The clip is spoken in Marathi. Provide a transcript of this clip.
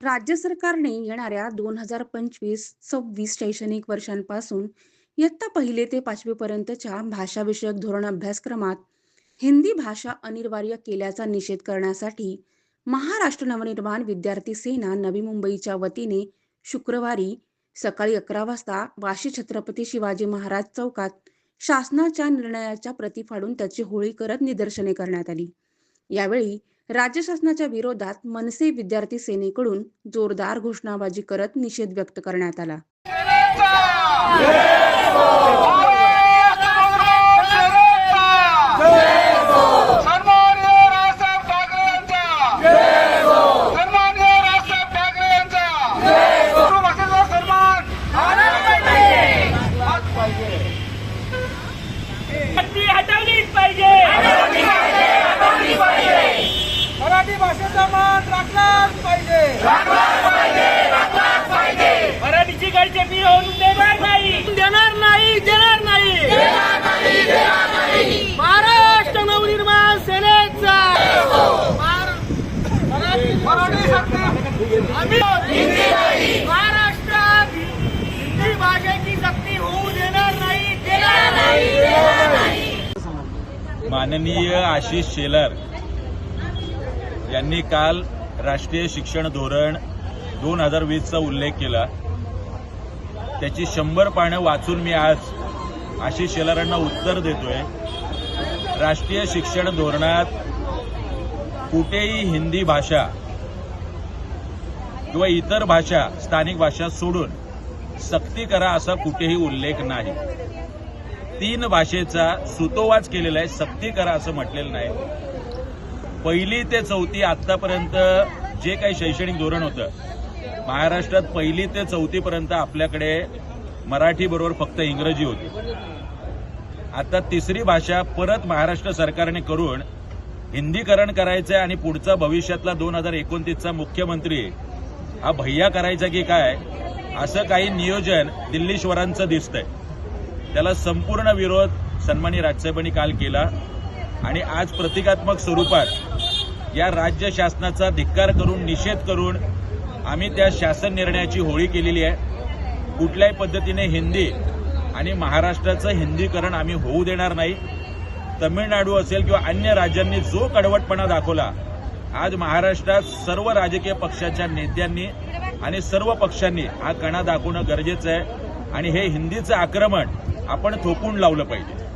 राज्य सरकारने येणाऱ्या दोन हजार पंचवीस सव्वीस शैक्षणिक वर्षांपासून इयत्ता पहिले ते पाचवीपर्यंतच्या भाषाविषयक धोरण अभ्यासक्रमात हिंदी भाषा अनिवार्य केल्याचा निषेध करण्यासाठी महाराष्ट्र नवनिर्माण विद्यार्थी सेना नवी मुंबईच्या वतीने शुक्रवारी सकाळी अकरा वाजता वाशी छत्रपती शिवाजी महाराज चौकात शासनाच्या निर्णयाच्या प्रती फाडून त्याची होळी करत निदर्शने करण्यात आली. यावेळी राज्य शासनाच्या विरोधात मनसे विद्यार्थी सेनेकडून जोरदार घोषणाबाजी करत निषेध व्यक्त करण्यात आला. नाही देणार नाही. महाराष्ट्र नवनिर्माण सेनेचा. महार- महाराष्ट्रात हिंदी भाषेची सक्ती होऊ देणार नाही देणार नाही माननीय आशिष शेलार यांनी काल राष्ट्रीय शिक्षण धोरण दोन हजार वीसचा उल्लेख केला. त्याची शंभर पानं वाचून मी आज आशिष शेलारांना उत्तर देतोय. राष्ट्रीय शिक्षण धोरणात कुठेही हिंदी भाषा किंवा इतर भाषा स्थानिक भाषा सोडून सक्ती करा असा कुठेही उल्लेख नाही. तीन भाषेचा सुतोवाच केलेला आहे सक्ती करा असं म्हटलेलं नाही. पहिली ते चौथी आतापर्यंत जे काही शैक्षणिक धोरण होतं महाराष्ट्रात पहिली ते चौथीपर्यंत आपल्याकडे मराठी बरोबर फक्त इंग्रजी होती. आता तिसरी भाषा परत महाराष्ट्र सरकारने करून हिंदीकरण करायचं आहे आणि पुढचा भविष्यातला दोन हजार एकोणतीसचा मुख्यमंत्री हा भैया करायचा की काय असं काही नियोजन दिल्लीश्वरांचं दिसतंय. त्याला संपूर्ण विरोध सन्मानी राजसाहेबांनी काल केला आणि आज प्रतिकात्मक स्वरूपात या राज्य शासनाचा धिक्कार करून निषेध करून आम्ही त्या शासन निर्णयाची होळी केलेली आहे. कुठल्याही पद्धतीने हिंदी आणि महाराष्ट्राचं हिंदीकरण आम्ही होऊ देणार नाही. तमिळनाडू असेल किंवा अन्य राज्यांनी जो कडवटपणा दाखवला आज महाराष्ट्रात सर्व राजकीय पक्षाच्या नेत्यांनी आणि सर्व पक्षांनी हा कणा दाखवणं गरजेचं आहे. आणि हे हिंदीचं आक्रमण आपण थोपून लावलं पाहिजे.